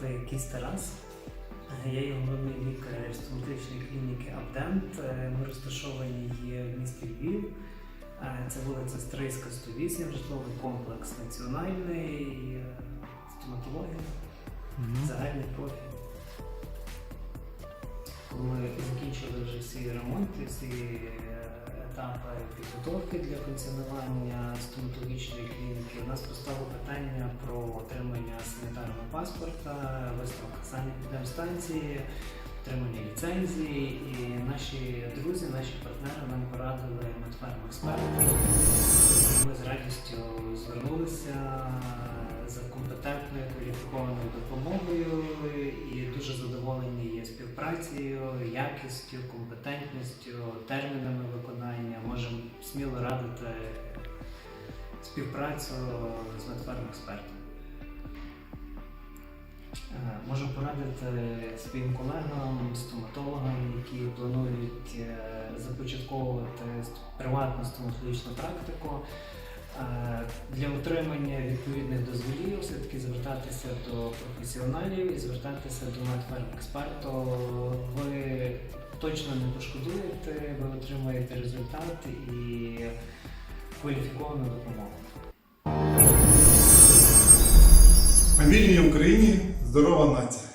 Звати Кіс Тарас. Я є головний лікар стоматичної клініки Абдент. Е, Ми розташовані є в місті Львів. Е, Це вулиця Стрийська, 108, житловий комплекс національний, е, стоматологія, загальний профіль. Ми закінчили вже всі ремонти, всі е, етапи підготовки для функціонування стоматологічної клініки, у нас постало питання про отримання санітарного паспорта, висновка санепідемстанції, отримання ліцензії. І наші друзі, наші партнери нам порадили медфарм експерти. Ми з радістю звернулися за компетентною кваліфікованою допомогою і дуже задоволені є співпрацею, якістю, компетентністю, термінами виконання. Можемо сміло радити співпрацю з медфарм експертом. Е, Можу порадити своїм колегам, стоматологам, які планують е, започатковувати приватну стоматологічну практику. Е, Для отримання відповідних дозволів все-таки звертатися до професіоналів і звертатися до медфарм-експерту. Ви точно не пошкодуєте, ви отримаєте результат і кваліфіковану допомогу. Вільні в Україні, здорова нація.